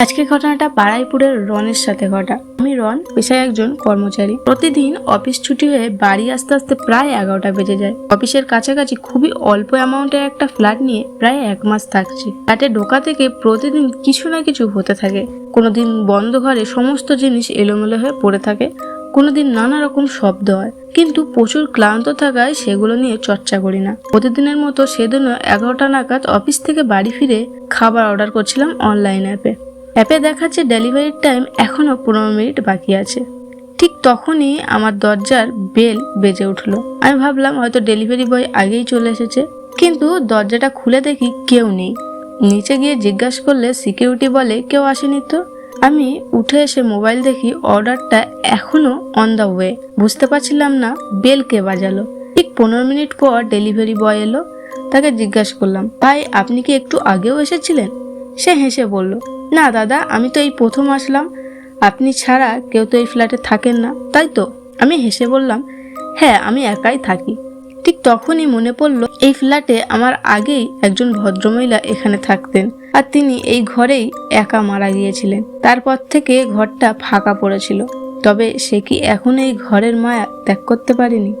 আজকের ঘটনাটা বারাইপুরের রনের সাথে ঘটা। আমি রন পেশায় একজন কর্মচারী। প্রতিদিন অফিস ছুটি হয়ে বাড়ি আসতে আসতে প্রায় এগারোটা বেজে যায়। অফিসের কাছাকাছি খুবই অল্প অ্যামাউন্টের একটা ফ্ল্যাট নিয়ে প্রায় এক মাস থাকছি। ফ্ল্যাটে ঢোকা থেকে প্রতিদিন কিছু না কিছু হতে থাকে। কোনোদিন বন্ধ ঘরে সমস্ত জিনিস এলোমেলো হয়ে পড়ে থাকে। কোনোদিন নানা রকম শব্দ হয়। কিন্তু প্রচুর ক্লান্ত থাকায় সেগুলো নিয়ে চর্চা করি না। প্রতিদিনের মতো সেদিনও এগারোটা নাগাদ অফিস থেকে বাড়ি ফিরে খাবার অর্ডার করছিলাম অনলাইন অ্যাপে অ্যাপে দেখাচ্ছে ডেলিভারির টাইম এখনও পনেরো মিনিট বাকি আছে। ঠিক তখনই আমার দরজার বেল বেজে উঠল। আমি ভাবলাম হয়তো ডেলিভারি বয় আগেই চলে এসেছে। কিন্তু দরজাটা খুলে দেখি কেউ নেই। নিচে গিয়ে জিজ্ঞাসা করলে সিকিউরিটি বলে কেউ আসেনি তো। আমি উঠে এসে মোবাইল দেখি অর্ডারটা এখনও অন দ্য ওয়ে বুঝতে পারছিলাম না বেল কে বাজালো। ঠিক পনেরো মিনিট পর ডেলিভারি বয় এলো। তাকে জিজ্ঞাসা করলাম, ভাই, আপনি কি একটু আগেও এসেছিলেন? সে হেসে বলল না, দাদা, আমি তো এই প্রথম আসলাম। আপনি ছাড়া কেউ তো এই ফ্ল্যাটে থাকেন না, তাই তো? আমি হেসে বললাম হ্যাঁ আমি একাই থাকি। ঠিক তখনই মনে পড়ল, এই ফ্ল্যাটে আমার আগেই একজন ভদ্রমহিলা এখানে থাকতেন আর তিনি এই ঘরেই একা মারা গিয়েছিলেন। তারপর থেকে ঘরটা ফাঁকা পড়েছিল। তবে সে কি এখন এই ঘরের মায়া ত্যাগ করতে পারেনি?